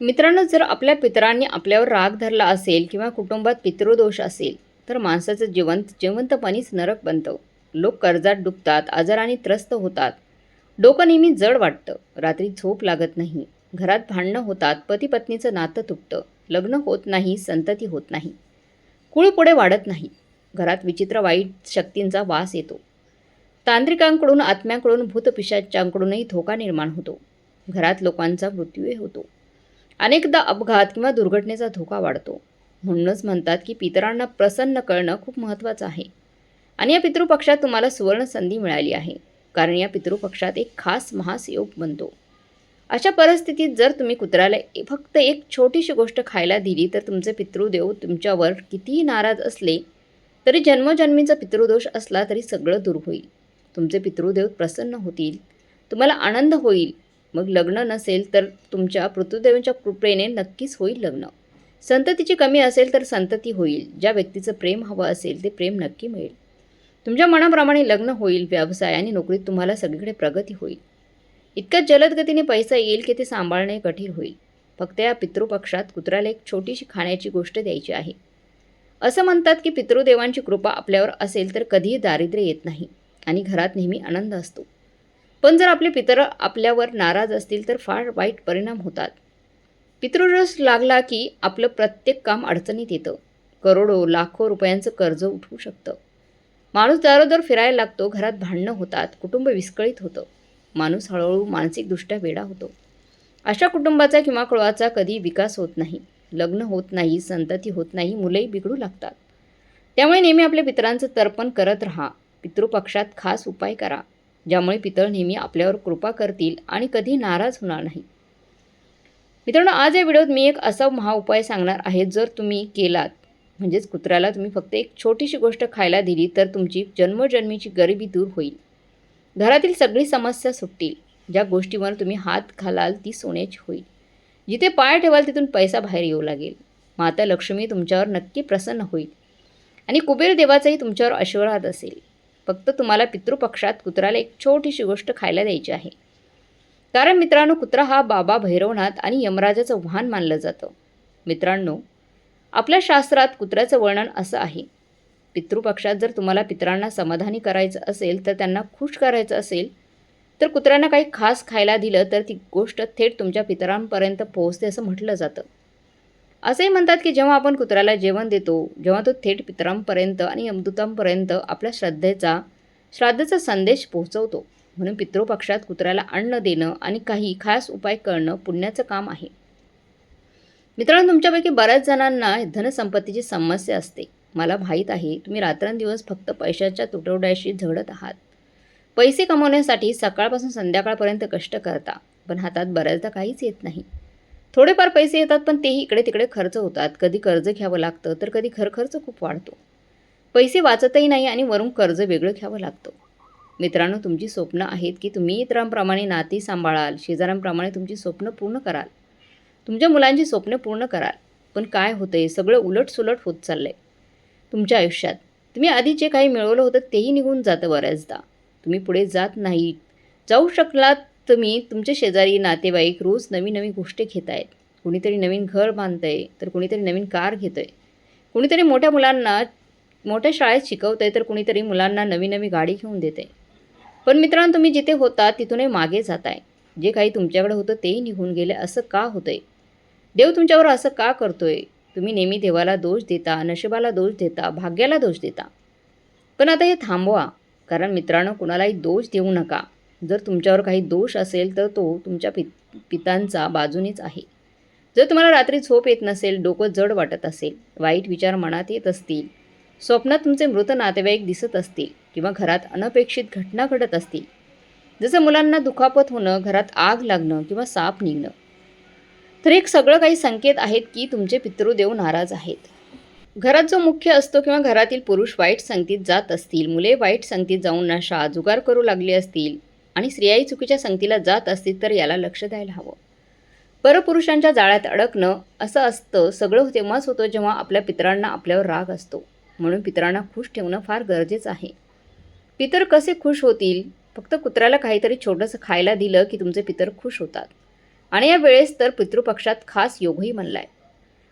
मित्रांनो जर आपल्या पितरांनी आपल्यावर राग धरला असेल किंवा कुटुंबात पितृदोष असेल तर माणसाचं जिवंत जिवंतपणीच नरक बनतं. लोक कर्जात डुबतात आजाराने त्रस्त होतात. डोकं नेहमी जड वाटतं. रात्री झोप लागत नाही. घरात भांडणं होतात पती पत्नीचं नातं तुटतं. लग्न होत नाही संतती होत नाही. कुळ पुढे वाढत नाही. घरात विचित्र वाईट शक्तींचा वास येतो. तांत्रिकांकडून आत्म्याकडून भूतपिशाच्यांकडूनही धोका निर्माण होतो. घरात लोकांचा मृत्यूही होतो. अनेकदा अपघात किंवा दुर्घटनेचा धोका वाढतो. म्हणूनच म्हणतात की पितरांना प्रसन्न करणं खूप महत्त्वाचं आहे. आणि या पितृपक्षात तुम्हाला सुवर्ण संधी मिळाली आहे. कारण या पितृपक्षात एक खास महास योग बनतो. अशा परिस्थितीत जर तुम्ही कुत्र्याला ए- फक्त एक छोटीशी गोष्ट खायला दिली तर तुमचे पितृदेव तुमच्यावर कितीही नाराज असले तरी जन्मजन्मीचा पितृदोष असला तरी सगळं दूर होईल. तुमचे पितृदेव प्रसन्न होतील. तुम्हाला आनंद होईल. मग लग्न नसेल तर तुमच्या पृथ्वीदेवांच्या कृपेने नक्कीच होईल लग्न. संततीची कमी असेल तर संतती होईल. ज्या व्यक्तीचं प्रेम हवं असेल ते प्रेम नक्की मिळेल. तुमच्या मनाप्रमाणे लग्न होईल व्यवसाय आणि नोकरीत तुम्हाला सगळीकडे प्रगती होईल. इतक्या जलद गतीने पैसा येईल की ते सांभाळणे कठीण होईल. फक्त या पितृपक्षात कुत्र्याला एक छोटीशी खाण्याची गोष्ट द्यायची आहे. असं म्हणतात की पितृदेवांची कृपा आपल्यावर असेल तर कधीही दारिद्र्य येत नाही आणि घरात नेहमी आनंद असतो. पण जर आपले पितर आपल्यावर नाराज असतील तर फार वाईट परिणाम होतात. पितृरस लागला की आपलं प्रत्येक काम अडचणीत येतं. करोडो लाखो रुपयांचं कर्ज उठवू शकतं. माणूस दारोदर फिरायला लागतो घरात भांडणं होतात कुटुंब विस्कळीत होतं. माणूस हळूहळू मानसिकदृष्ट्या वेडा होतो. अशा कुटुंबाचा किंवा कुळाचा कधी विकास होत नाही. लग्न होत नाही संतती होत नाही मुलंही बिघडू लागतात. त्यामुळे नेहमी आपल्या पितरांचं तर्पण करत राहा. पितृपक्षात खास उपाय करा. ज्यामुळे पितळ नेहमी आपल्यावर कृपा करतील आणि कधी नाराज होणार नाही. मित्रांनो आज या व्हिडिओत मी एक असा महाउपाय सांगणार आहे जर तुम्ही केलात म्हणजेच कुत्र्याला तुम्ही फक्त एक छोटीशी गोष्ट खायला दिली तर तुमची जन्मजन्मीची गरिबी दूर होईल. घरातील सगळी समस्या सुटतील. ज्या गोष्टीवर तुम्ही हात घालाल ती सोन्याची होईल. जिथे पाय ठेवाल तिथून पैसा बाहेर येऊ लागेल. माता लक्ष्मी तुमच्यावर नक्की प्रसन्न होईल. आणि कुबेर देवाचाही तुमच्यावर आशीर्वाद असेल. फक्त तुम्हाला पितृपक्षात कुत्र्याला एक छोटीशी गोष्ट खायला द्यायची आहे. कारण मित्रांनो कुत्रा हा बाबा भैरवनाथ आणि यमराजाचं वाहन मानलं जातं. मित्रांनो आपल्या शास्त्रात कुत्र्याचं वर्णन असं आहे. पितृपक्षात जर तुम्हाला पितरांना समाधानी करायचं असेल तर त्यांना खुश करायचं असेल तर कुत्र्यांना काही खास खायला दिलं तर ती गोष्ट थेट तुमच्या पितरांपर्यंत पोहोचते असं म्हटलं जातं. असंही म्हणतात की जेव्हा आपण कुत्र्याला जेवण देतो जेव्हा तो थेट पितरांपर्यंत आणि यमदूतांपर्यंत आपल्या श्रद्धेचा श्राद्धेचा संदेश पोहोचवतो. म्हणून पितृपक्षात कुत्र्याला अन्न देणं आणि काही खास उपाय करणं पुण्याचं काम आहे. मित्रांनो तुमच्यापैकी बऱ्याच जणांना धनसंपत्तीची समस्या असते. मला माहीत आहे तुम्ही रात्रंदिवस फक्त पैशाच्या तुटवड्याशी झगडत आहात. पैसे कमवण्यासाठी सकाळपासून संध्याकाळपर्यंत कष्ट करता पण हातात बऱ्याचदा काहीच येत नाही. थोडेफार पैसे येतात पण तेही इकडे तिकडे खर्च होतात. कधी कर्ज घ्यावं लागतं तर कधी खर खर्च खूप वाढतो. पैसे वाचतही नाही आणि वरून कर्ज वेगळं घ्यावं लागतं. मित्रांनो तुमची स्वप्न आहेत की तुम्ही इतरांप्रमाणे नाती सांभाळाल शेजाऱ्यांप्रमाणे तुमची स्वप्न पूर्ण कराल. तुमच्या मुलांची स्वप्न पूर्ण कराल. पण काय होतं आहे सगळं उलटसुलट होत चाललं आहे तुमच्या आयुष्यात. तुम्ही आधी जे काही मिळवलं होतं तेही निघून जातं बऱ्याचदा. तुम्ही पुढे जात नाहीत. जाऊ शकलात तुम्ही तुमचे शेजारी नातेवाईक रोज नवीन नवीन गोष्टी घेत आहेत. कुणीतरी नवीन घर बांधतंय तर कुणीतरी नवीन कार घेतं आहे कुणीतरी मोठ्या मुलांना मोठ्या शाळेत शिकवतं आहे तर कुणीतरी मुलांना नवी नवी गाडी घेऊन देते पण मित्रांनो तुम्ही जिथे होता तिथूनही मागे जात आहे जे काही तुमच्याकडे होतं तेही निघून गेले. असं का होतं आहे देव तुमच्यावर असं का करतोय? तुम्ही नेहमी देवाला दोष देता नशिबाला दोष देता भाग्याला दोष देता. पण आता हे थांबवा कारण मित्रांनो कुणालाही दोष देऊ नका. जर तुमच्यावर काही दोष असेल तर तो तुमच्या पित पितांचा बाजूनेच आहे. जर तुम्हाला रात्री झोप येत नसेल डोकं जड वाटत असेल वाईट विचार मनात येत असतील स्वप्नात तुमचे मृत नातेवाईक दिसत असतील किंवा घरात अनपेक्षित घटना घडत असतील जसं मुलांना दुखापत होणं घरात आग लागणं किंवा साप निघणं तर एक सगळं काही संकेत आहेत की तुमचे पितृदेव नाराज आहेत. घरात जो मुख्य असतो किंवा घरातील पुरुष वाईट संगतीत जात असतील मुले वाईट संगतीत जाऊन नशा जुगार करू लागली असतील आणि स्त्रियाही चुकीच्या संगतीला जात असतील तर याला लक्ष द्यायला हवं. परपुरुषांच्या जाळ्यात अडकणं असं असतं सगळं तेव्हाच होतं जेव्हा आपल्या पितरांना आपल्यावर राग असतो. म्हणून पितरांना खुश ठेवणं फार गरजेचं आहे. पितर कसे खुश होतील? फक्त कुत्र्याला काहीतरी छोटंसं खायला दिलं की तुमचे पितर खुश होतात. आणि या वेळेस तर पितृपक्षात खास योगही म्हणलाय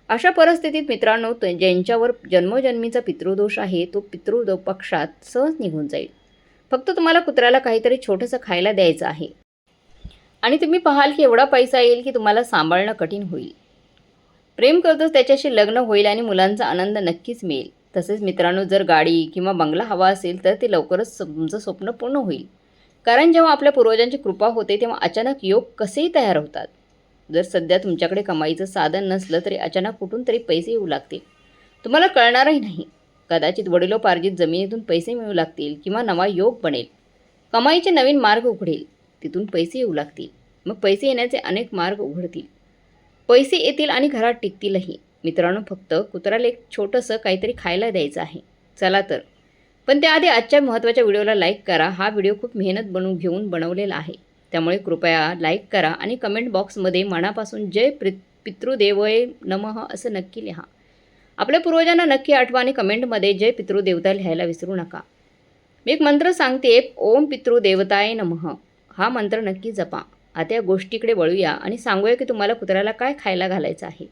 अशा परिस्थितीत मित्रांनो ज्यांच्यावर जन्मजन्मीचा पितृदोष आहे तो पितृदो पक्षात सहज निघून जाईल. फक्त तुम्हाला कुत्र्याला काहीतरी छोटंसं खायला द्यायचं आहे. आणि तुम्ही पाहाल की एवढा पैसा येईल की तुम्हाला सांभाळणं कठीण होईल. प्रेम करतोच त्याच्याशी लग्न होईल आणि मुलांचा आनंद नक्कीच मिळेल. तसेच मित्रांनो जर गाडी किंवा बंगला हवा असेल तर ते लवकरच तुमचं स्वप्न पूर्ण होईल. कारण जेव्हा आपल्या पूर्वजांची कृपा होते तेव्हा अचानक योग कसेही तयार होतात. जर सध्या तुमच्याकडे कमाईचं साधन नसलं तरी अचानक कुठून तरी पैसे येऊ लागतील. तुम्हाला कळणारही नाही. कदाचित वडिलोपार्जित जमिनीतून पैसे मिळू लागतील किंवा नवा योग बनेल. कमाईचे नवीन मार्ग उघडेल. तिथून पैसे येऊ लागतील. मग पैसे येण्याचे अनेक मार्ग उघडतील. पैसे येतील आणि घरात टिकतीलही. मित्रांनो फक्त कुत्र्याला एक छोटंसं काहीतरी खायला द्यायचं आहे. चला तर. पण त्याआधी आजच्या महत्त्वाच्या व्हिडिओला लाईक करा. हा व्हिडिओ खूप मेहनत बनवून घेऊन बनवलेला आहे. त्यामुळे कृपया लाईक करा आणि कमेंट बॉक्समध्ये मनापासून जय प्रि पितृदेवय नमः असं नक्की लिहा. आपल्या पूर्वजांना नक्की आठवा आणि कमेंटमध्ये जय पितृदेवता लिहायला विसरू नका. मी एक मंत्र सांगते ओम पितृदेवताय नमः. हा मंत्र नक्की जपा. आता या गोष्टीकडे वळूया आणि सांगूया की तुम्हाला कुत्र्याला काय खायला घालायचं आहे.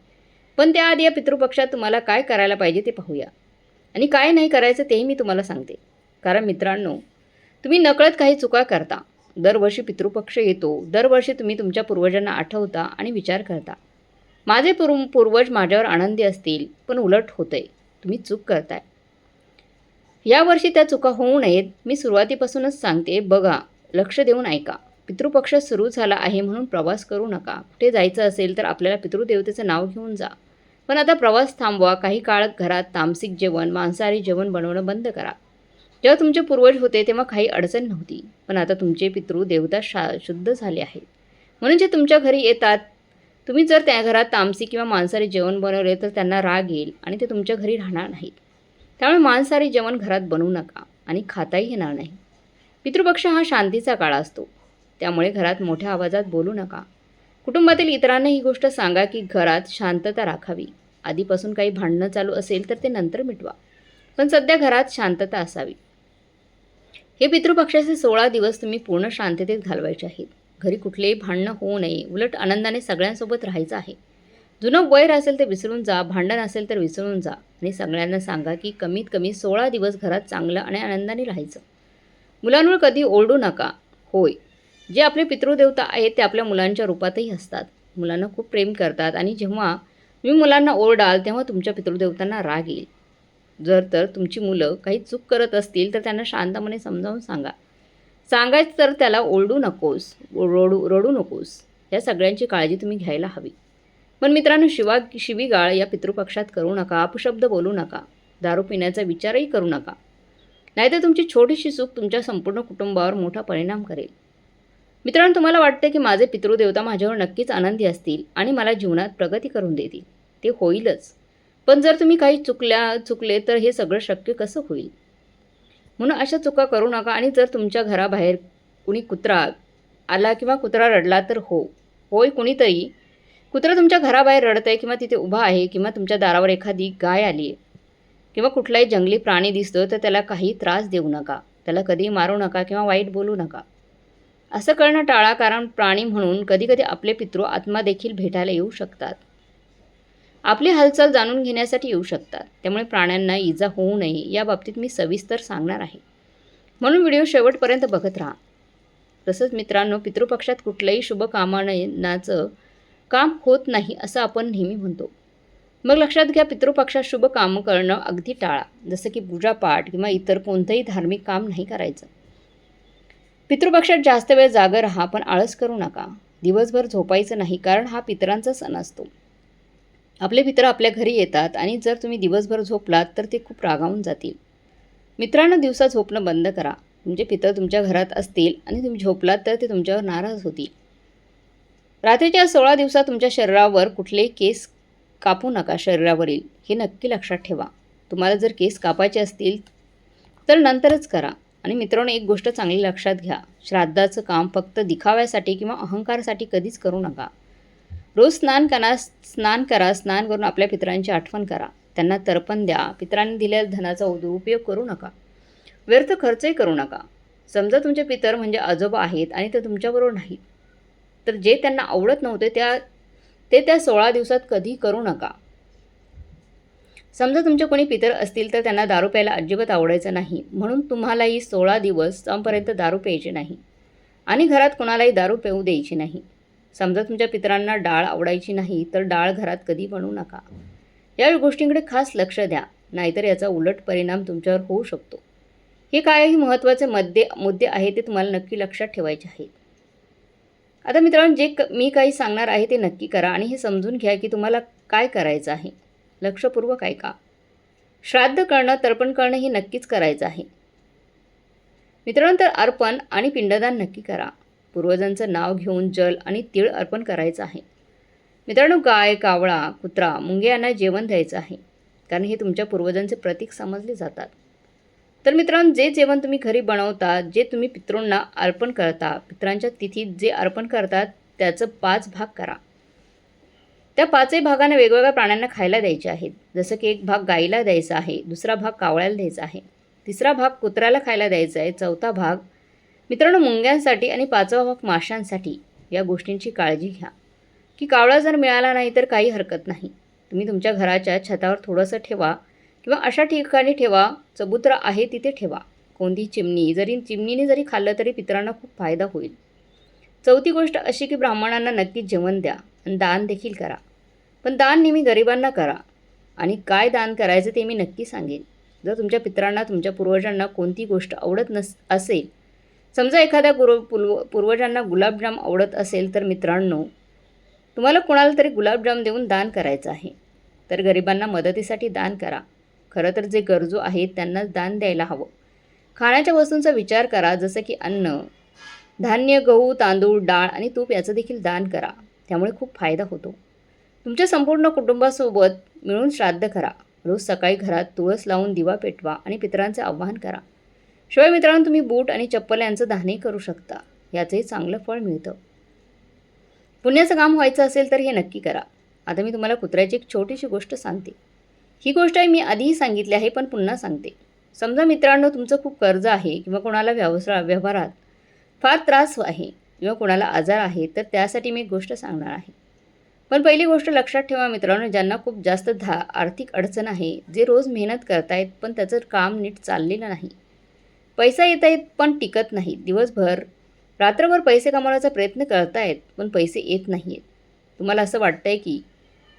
पण त्याआधी या पितृपक्षात तुम्हाला काय करायला पाहिजे ते पाहूया. आणि काय नाही करायचं तेही मी तुम्हाला सांगते. कारण मित्रांनो तुम्ही नकळत काही चुका करता. दरवर्षी पितृपक्ष येतो. दरवर्षी तुम्ही तुमच्या पूर्वजांना आठवता आणि विचार करता. माझे पूर्व पूर्वज माझ्यावर आनंदी असतील पण उलट होतंय. तुम्ही चूक करताय. यावर्षी त्या चुका होऊ नयेत. मी सुरुवातीपासूनच सांगते बघा लक्ष देऊन ऐका. पितृपक्ष सुरू झाला आहे म्हणून प्रवास करू नका. कुठे जायचं असेल तर आपल्याला पितृदेवतेचं नाव घेऊन जा. पण आता प्रवास थांबवा. काही काळ घरात तामसिक जेवण मांसाहारी जेवण बनवणं बंद करा. जेव्हा तुमचे पूर्वज होते तेव्हा काही अडचण नव्हती. पण आता तुमचे पितृ देवता शा शुद्ध झाले आहेत. म्हणून जे तुमच्या घरी येतात तुम्ही जर त्या घरात तामसी किंवा मांसाहारी जेवण बनवले तर त्यांना राग येईल आणि ते तुमच्या घरी राहणार नाहीत. त्यामुळे मांसाहारी जेवण घरात बनवू नका आणि खाताही येणार नाही. पितृपक्ष हा शांतीचा काळ असतो. त्यामुळे घरात मोठ्या आवाजात बोलू नका. कुटुंबातील इतरांना ही गोष्ट सांगा की घरात शांतता राखावी. आधीपासून काही भांडणं चालू असेल तर ते नंतर मिटवा. पण सध्या घरात शांतता असावी. हे पितृपक्षाचे सोळा दिवस तुम्ही पूर्ण शांततेत घालवायचे आहेत. घरी कुठलेही भांडणं होऊ नये. उलट आनंदाने सगळ्यांसोबत राहायचं आहे. जुनं वैर असेल तर विसरून जा भांडण असेल तर विसरून जा. आणि सगळ्यांना सांगा की कमीत कमी सोळा दिवस घरात चांगलं आणि आनंदाने राहायचं. मुलांवर कधी ओरडू नका. होय. जे आपले पितृदेवता आहेत ते आपल्या मुलांच्या रूपातही असतात. मुलांना खूप प्रेम करतात आणि जेव्हा तुम्ही मुलांना ओरडाल तेव्हा तुमच्या पितृदेवतांना राग येईल. जर तर तुमची मुलं काही चूक करत असतील तर त्यांना शांतपणे समजावून सांगा. सांगायचं तर त्याला ओरडू नकोस रोडू रडू नकोस. या सगळ्यांची काळजी तुम्ही घ्यायला हवी. पण मित्रांनो शिवा शिवीगाळ या पितृपक्षात करू नका अपशब्द बोलू नका दारू पिण्याचा विचारही करू नका. नाहीतर तुमची छोटीशी चूक तुमच्या संपूर्ण कुटुंबावर मोठा परिणाम करेल. मित्रांनो तुम्हाला वाटते की माझे पितृदेवता माझ्यावर नक्कीच आनंदी असतील आणि मला जीवनात प्रगती करून देतील. ते होईलच. पण जर तुम्ही काही चुकल्या चुकले तर हे सगळं शक्य कसं होईल? म्हणून अशा चुका करू नका आणि जर तुमच्या घराबाहेर कुणी कुत्रा आला किंवा कुत्रा रडला तर हो. होय कुणीतरी. कुत्रा तुमच्या घराबाहेर रडत आहे किंवा तिथे उभा आहे किंवा तुमच्या दारावर एखादी गाय आली आहे किंवा कुठलाही जंगली प्राणी दिसतो तर त्याला काही त्रास देऊ नका. त्याला कधीही मारू नका किंवा वाईट बोलू नका. असं करणं टाळा कारण प्राणी म्हणून कधीकधी आपले पितृ आत्मा देखील भेटायला येऊ शकतात. आपली हालचाल जाणून घेण्यासाठी येऊ शकतात. त्यामुळे प्राण्यांना इजा होऊ नये या बाबतीत मी सविस्तर सांगणार आहे. म्हणून व्हिडिओ शेवटपर्यंत बघत राहा. तसंच मित्रांनो पितृपक्षात कुठल्याही शुभ कामानाचं काम होत नाही असं आपण नेहमी म्हणतो. मग लक्षात घ्या पितृपक्षात शुभ कामं करणं अगदी टाळा. जसं की पूजापाठ किंवा इतर कोणतंही धार्मिक काम नाही करायचं. पितृपक्षात जास्त वेळ जागं राहा पण आळस करू नका. दिवसभर झोपायचं नाही कारण हा पितरांचा सण असतो. आपले मित्र आपल्या घरी येतात आणि जर तुम्ही दिवसभर झोपलात तर ते खूप रागावून जातील. मित्रांनो दिवसा झोपणं बंद करा. तुमचे पितर तुमच्या घरात असतील आणि तुम्ही झोपलात तर ते तुमच्यावर नाराज होतील. रात्रीच्या सोळा दिवसात तुमच्या शरीरावर कुठलेही केस कापू नका शरीरावरील. हे नक्की लक्षात ठेवा. तुम्हाला जर केस कापायचे असतील तर नंतरच करा. आणि मित्रांनो एक गोष्ट चांगली लक्षात घ्या. श्राद्धाचं काम फक्त दिखाव्यासाठी किंवा अहंकारासाठी कधीच करू नका. रोज स्नान करा स्नान करा स्नान करून आपल्या पितरांची आठवण करा. त्यांना तर्पण द्या. पितरांनी दिलेल्या धनाचा दुरुपयोग करू नका. व्यर्थ खर्चही करू नका. समजा तुमचे पितर म्हणजे आजोबा आहेत आणि ते तुमच्याबरोबर नाहीत. तर जे त्यांना आवडत नव्हते त्या ते त्या सोळा दिवसात कधी करू नका. समजा तुमचे कोणी पितर असतील तर त्यांना दारू प्यायला अजिबात आवडायचं नाही. म्हणून तुम्हालाही सोळा दिवस संपर्यंत दारू प्यायची नाही. आणि घरात कोणालाही दारू पिऊ द्यायची नाही. समजा तुमच्या पितरांना डाळ आवडायची नाही तर डाळ घरात कधी बनवू नका. या गोष्टींकडे खास लक्ष द्या नाहीतर याचा उलट परिणाम तुमच्यावर होऊ शकतो. हे काही महत्त्वाचे मद्दे मुद्दे आहेत ते तुम्हाला नक्की लक्षात ठेवायचे आहेत. आता मित्रांनो जे क मी काही सांगणार आहे ते नक्की करा आणि हे समजून घ्या की तुम्हाला काय करायचं आहे. लक्षपूर्वक ऐका. श्राद्ध करणं तर्पण करणं हे नक्कीच करायचं आहे. मित्रांनो तर अर्पण आणि पिंडदान नक्की करा. पूर्वजांचं नाव घेऊन जल आणि तीळ अर्पण करायचं आहे. मित्रांनो गाय कावळा कुत्रा मुंगे यांना जेवण द्यायचं आहे. कारण हे तुमच्या पूर्वजांचे प्रतीक समजले जातात. तर मित्रांनो जे जेवण तुम्ही घरी बनवता जे तुम्ही पितृंना अर्पण करता पितरांच्या तिथीत जे अर्पण करतात त्याचं पाच भाग करा. त्या पाचही भागांना वेगवेगळ्या प्राण्यांना खायला द्यायचे आहेत. जसं की एक भाग गाईला द्यायचा आहे दुसरा भाग कावळ्याला द्यायचा आहे तिसरा भाग कुत्र्याला खायला द्यायचा आहे चौथा भाग मित्रांनो मुंग्यांसाठी आणि पाचवा भाग माशांसाठी या गोष्टींची काळजी घ्या. की कावळा जर मिळाला नाही तर काही हरकत नाही. तुम्ही तुमच्या घराच्या छतावर थोडंसं ठेवा किंवा अशा ठिकाणी ठेवा चबुत्रा आहे तिथे ठेवा. कोणती चिमणी जरी चिमणीने जरी खाल्लं तरी पितरांना खूप फायदा होईल. चौथी गोष्ट अशी की ब्राह्मणांना नक्कीच जेवण द्या आणि दान देखील करा. पण दान नेहमी गरिबांना करा आणि काय दान करायचं ते मी नक्की सांगेन. जर तुमच्या पित्रांना तुमच्या पूर्वजांना कोणती गोष्ट आवडत नस असेल समजा एखाद्या गुरु पूर्व पूर्वजांना गुलाबजाम आवडत असेल तर मित्रांनो तुम्हाला कोणाला तरी गुलाबजाम देऊन दान करायचं आहे. तर गरिबांना मदतीसाठी दान करा. खरं तर जे गरजू आहेत त्यांनाच दान द्यायला हवं. खाण्याच्या वस्तूंचा विचार करा जसं की अन्न धान्य गहू तांदूळ डाळ आणि तूप याचं देखील दान करा. त्यामुळे खूप फायदा होतो. तुमच्या संपूर्ण कुटुंबासोबत मिळून श्राद्ध करा. रोज सकाळी घरात तुळस लावून दिवा पेटवा आणि पितरांचे आवाहन करा. शिवाय मित्रांनो तुम्ही बूट आणि चप्पल यांचं दानही करू शकता. याचंही चांगलं फळ मिळतं. पुण्याचं काम व्हायचं असेल तर हे नक्की करा. आता मी तुम्हाला कुत्र्याची एक छोटीशी गोष्ट सांगते. ही गोष्ट मी आधीही सांगितली आहे पण पुन्हा सांगते. समजा मित्रांनो तुमचं खूप कर्ज आहे किंवा कोणाला व्यवसाय व्यवहारात फार त्रास आहे किंवा कोणाला आजार आहे तर त्यासाठी मी एक गोष्ट सांगणार आहे. पण पहिली गोष्ट लक्षात ठेवा मित्रांनो ज्यांना खूप जास्त धा आर्थिक अडचण आहे जे रोज मेहनत करतायत पण त्याचं काम नीट चाललेलं नाही. पैसा येत आहेत पण टिकत नाही दिवसभर रात्रभर पैसे कमावण्याचा प्रयत्न करतायत पण पैसे येत नाही आहेत तुम्हाला असं वाटतं आहे की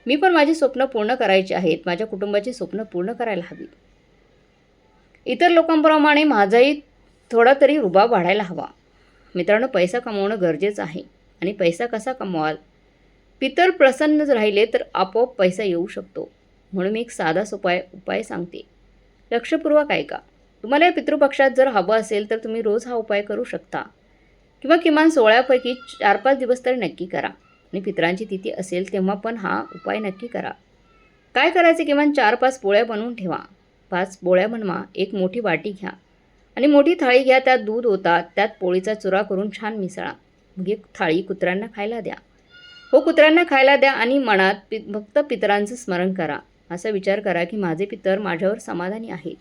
मी पण माझी स्वप्न पूर्ण करायची आहेत माझ्या कुटुंबाची स्वप्न पूर्ण करायला हवी. इतर लोकांप्रमाणे माझाही थोडा तरी रुबाब वाढायला हवा. मित्रांनो पैसा कमवणं गरजेचं आहे. आणि पैसा कसा कमवाल? पितर प्रसन्न राहिले तर आपोआप पैसा येऊ शकतो. म्हणून मी एक साधा सोपाय उपाय सांगते. लक्षपूर्वक ऐका. तुम्हाला या पितृपक्षात जर हवं असेल तर तुम्ही रोज हा उपाय करू शकता. किंवा किमान सोळ्यापैकी चार पाच दिवस तरी नक्की करा. आणि पितरांची तिथी असेल तेव्हा पण हा उपाय नक्की करा. काय करायचे? किमान चार पाच पोळ्या बनवून ठेवा. पाच पोळ्या बनवा. एक मोठी वाटी घ्या. आणि मोठी थाळी घ्या. त्यात दूध होतात त्यात पोळीचा चुरा करून छान मिसळा. मग एक थाळी कुत्र्यांना खायला द्या. हो कुत्र्यांना खायला द्या आणि मनात पि फक्त पितरांचं स्मरण करा. असा विचार करा की माझे पितर माझ्यावर समाधानी आहेत.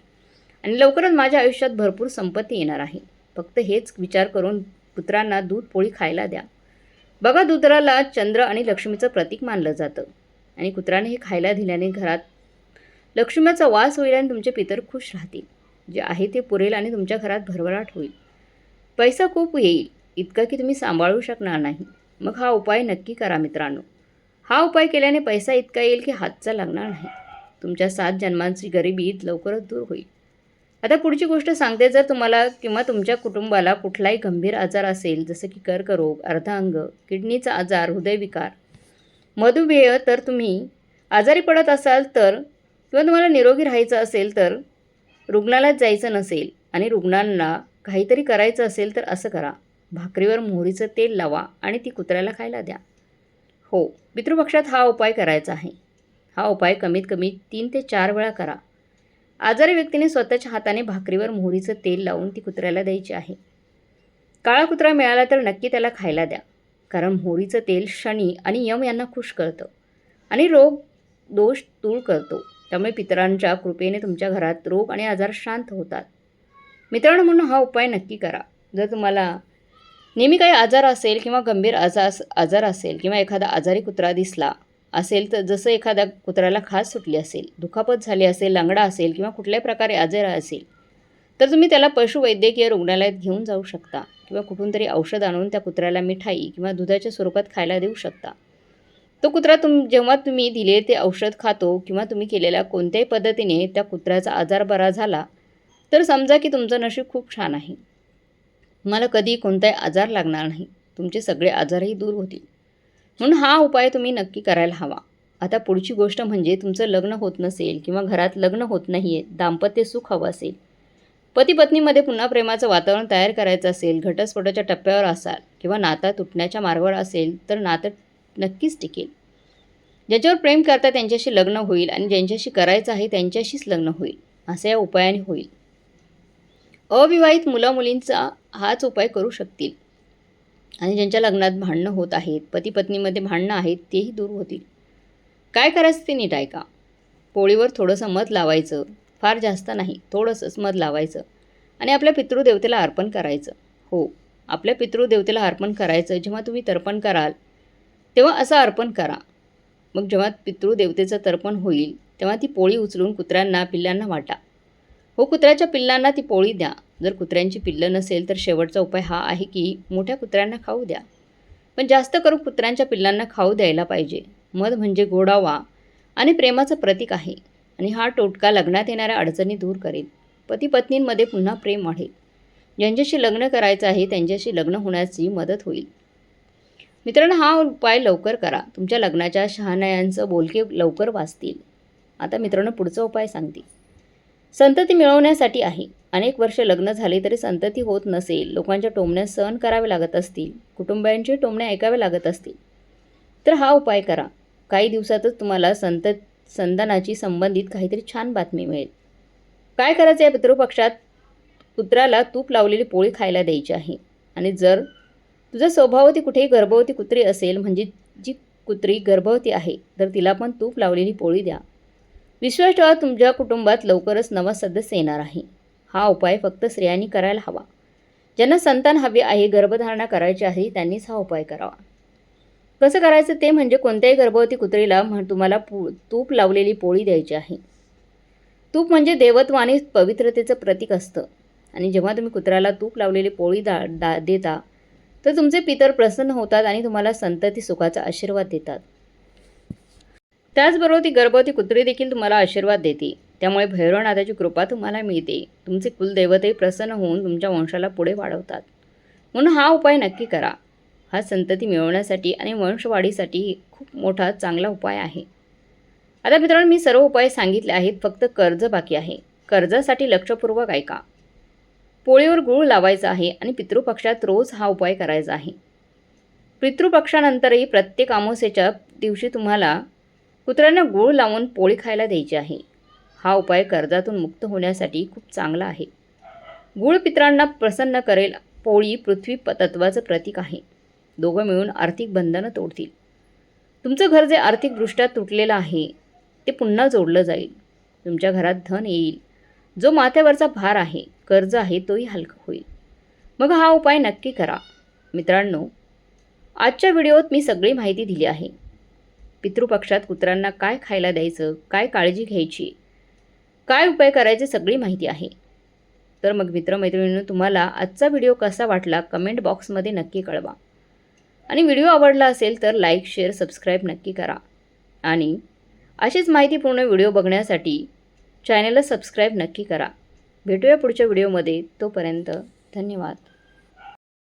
आणि लवकरच माझ्या आयुष्यात भरपूर संपत्ती येणार आहे. फक्त हेच विचार करून पुत्रांना दूध पोळी खायला द्या. बघा दुधराला चंद्र आणि लक्ष्मीचं प्रतीक मानलं जातं. आणि कुत्राने हे खायला दिल्याने घरात लक्ष्मीचा वास होईल आणि तुमचे पितर खुश राहतील. जे आहे ते पुरेल आणि तुमच्या घरात भरभराट होईल. पैसा खूप येईल. इतका की तुम्ही सांभाळू शकणार नाही. मग हा उपाय नक्की करा मित्रांनो. हा उपाय केल्याने पैसा इतका येईल की हातचा लागणार नाही. तुमच्या सात जन्मांची गरिबी लवकरच दूर होईल. आता पुढची गोष्ट सांगते जर तुम्हाला किंवा तुमच्या कुटुंबाला कुठलाही गंभीर आजार असेल जसं की कर्करोग अर्धांग किडनीचा आजार हृदयविकार मधुमेह तर तुम्ही आजारी पडत असाल तर किंवा तुम्हाला निरोगी राहायचं असेल तर रुग्णालयात जायचं नसेल आणि रुग्णांना काहीतरी करायचं असेल तर असं करा. भाकरीवर मोहरीचं तेल लावा आणि ती कुत्र्याला खायला द्या. हो पितृपक्षात हा उपाय करायचा आहे. हा उपाय कमीत कमी तीन ते चार वेळा करा. आजारी व्यक्तीने स्वतःच्या हाताने भाकरीवर मोहरीचं तेल लावून ती कुत्र्याला द्यायची आहे. काळा कुत्रा मिळाला तर नक्की त्याला खायला द्या कारण मोहरीचं तेल शनी आणि यम यांना खुश करतं आणि रोग दोष दूर करतो. त्यामुळे पितरांच्या कृपेने तुमच्या घरात रोग आणि आजार शांत होतात. मित्रांनो म्हणून हा उपाय नक्की करा. जर तुम्हाला नेहमी काही आजार असेल किंवा गंभीर आजार आजार असेल किंवा एखादा आजारी कुत्रा दिसला असेल तर जसं एखाद्या कुत्र्याला खास सुटली असेल दुखापत झाली असेल लंगडा असेल किंवा कुठल्याही प्रकारे आजार असेल तर तुम्ही त्याला पशुवैद्यकीय रुग्णालयात घेऊन जाऊ शकता किंवा कुठून तरी औषध आणून त्या कुत्र्याला मिठाई किंवा दुधाच्या स्वरूपात खायला देऊ शकता. तो कुत्रा तुम जेव्हा तुम्ही दिले ते औषध खातो किंवा तुम्ही केलेल्या कोणत्याही पद्धतीने त्या कुत्र्याचा आजार बरा झाला तर समजा की तुमचं नशीब खूप छान आहे. तुम्हाला कधी कोणताही आजार लागणार नाही. तुमचे सगळे आजारही दूर होतील. म्हणून हा उपाय तुम्ही नक्की करायला हवा. आता पुढची गोष्ट म्हणजे तुमचं लग्न होत नसेल किंवा घरात लग्न होत नाही आहे दाम्पत्य सुख हवं असेल. पती पत्नीमध्ये पुन्हा प्रेमाचं वातावरण तयार करायचं असेल घटस्फोटाच्या टप्प्यावर असाल किंवा नाता तुटण्याच्या मार्गावर असेल तर नातं नक्कीच टिकेल. ज्याच्यावर प्रेम करता त्यांच्याशी लग्न होईल आणि ज्यांच्याशी करायचं आहे त्यांच्याशीच लग्न होईल असं या उपायाने होईल. अविवाहित मुलामुलींचा हाच उपाय करू शकतील. आणि ज्यांच्या लग्नात भांडणं होत आहेत पती पत्नीमध्ये भांडणं आहेत तेही दूर होतील. काय करायचं ते नीट ऐका. पोळीवर थोडंसं मध लावायचं. फार जास्त नाही थोडंसंच मध लावायचं. आणि आपल्या पितृदेवतेला अर्पण करायचं. हो आपल्या पितृदेवतेला अर्पण करायचं. जेव्हा तुम्ही तर्पण कराल तेव्हा असं अर्पण करा. मग जेव्हा पितृदेवतेचं तर्पण होईल तेव्हा ती पोळी उचलून कुत्र्यांना पिल्लांना वाटा. हो कुत्र्याच्या पिल्लांना ती पोळी द्या. जर कुत्र्यांची पिल्लं नसेल तर शेवटचा उपाय हा आहे की मोठ्या कुत्र्यांना खाऊ द्या. पण जास्त करून कुत्र्यांच्या पिल्लांना खाऊ द्यायला पाहिजे. मध म्हणजे गोडावा आणि प्रेमाचं प्रतीक आहे आणि हा टोटका लग्नात येणाऱ्या अडचणी दूर करेल. पती पत्नींमध्ये पुन्हा प्रेम वाढेल ज्यांच्याशी लग्न करायचं आहे त्यांच्याशी लग्न होण्याची मदत होईल. मित्रांनो हा उपाय लवकर करा. तुमच्या लग्नाच्या शहाणयांचं बोलके लवकर वाचतील. आता मित्रांनो पुढचा उपाय सांगते. संतती मिळवण्यासाठी आहे. अनेक वर्ष लग्न झाले तरी संतती होत नसेल. लोकांच्या टोमण्या सहन करावे लागत असतील. कुटुंबियांचे टोमणे ऐकावे लागत असतील. तर हा उपाय करा. काही दिवसातच तुम्हाला संत संतानाची संबंधित काहीतरी छान बातमी मिळेल. काय करायचं या पितृपक्षात कुत्र्याला तूप लावलेली पोळी खायला द्यायची आहे. आणि जर तुझा स्वभावती कुठेही गर्भवती कुत्री असेल म्हणजे जी कुत्री गर्भवती आहे तर तिला पण तूप लावलेली पोळी द्या. विश्वास ठेवा तुमच्या कुटुंबात लवकरच नवा सदस्य येणार आहे. हा उपाय फक्त स्त्रियांनी करायला हवा. ज्यांना संतान हवे आहे गर्भधारणा करायची आहे त्यांनीच हा उपाय करावा. कसं करायचं ते म्हणजे कोणत्याही गर्भवती कुत्रीला म्हण तुम्हाला पू तूप लावलेली पोळी द्यायची आहे. तूप म्हणजे देवत्व आणि पवित्रतेचं प्रतीक असतं. आणि जेव्हा तुम्ही कुत्र्याला तूप लावलेली पोळी दा दा देता तर तुमचे पितर प्रसन्न होतात आणि तुम्हाला संतती सुखाचा आशीर्वाद देतात. त्याचबरोबर ती गर्भवती कुत्री देखील तुम्हाला आशीर्वाद देते. त्यामुळे भैरवनाथाची कृपा तुम्हाला मिळते. तुमचे कुलदैवतही प्रसन्न होऊन तुमच्या वंशाला पुढे वाढवतात. म्हणून हा उपाय नक्की करा. हा संतती मिळवण्यासाठी आणि वंशवाढीसाठी खूप मोठा चांगला उपाय आहे. आता मित्रांनो मी सर्व उपाय सांगितले आहेत फक्त कर्ज बाकी आहे. कर्जासाठी लक्षपूर्वक ऐका. पोळीवर गूळ लावायचा आहे आणि पितृपक्षात रोज हा उपाय करायचा आहे. पितृपक्षानंतरही प्रत्येक अमावस्येच्या दिवशी तुम्हाला कुत्र्यांना गूळ लावून पोळी खायला द्यायची आहे. हा उपाय कर्जातून मुक्त होण्यासाठी खूप चांगला आहे. गूळ पित्रांना प्रसन्न करेल पोळी पृथ्वी प तत्वाचं प्रतीक आहे. दोघं मिळून आर्थिक बंधनं तोडतील. तुमचं घर जे आर्थिकदृष्ट्या तुटलेलं आहे ते पुन्हा जोडलं जाईल. तुमच्या घरात धन येईल. जो माथ्यावरचा भार आहे कर्ज आहे तोही हलका होईल. मग हा उपाय नक्की करा. मित्रांनो आजच्या व्हिडिओत मी सगळी माहिती दिली आहे. पितृपक्षात कुत्र्यांना काय खायला द्यायचं काय काळजी घ्यायची काय उपाय करायचे सगळी माहिती आहे. तर मग मित्रमैत्रिणींनो तुम्हाला आजचा व्हिडिओ कसा वाटला कमेंट बॉक्समध्ये नक्की कळवा. आणि व्हिडिओ आवडला असेल तर लाईक शेअर सबस्क्राईब नक्की करा. आणि अशीच माहितीपूर्ण व्हिडिओ बघण्यासाठी चॅनलला सबस्क्राईब नक्की करा. भेटूया पुढच्या व्हिडिओमध्ये. तोपर्यंत धन्यवाद.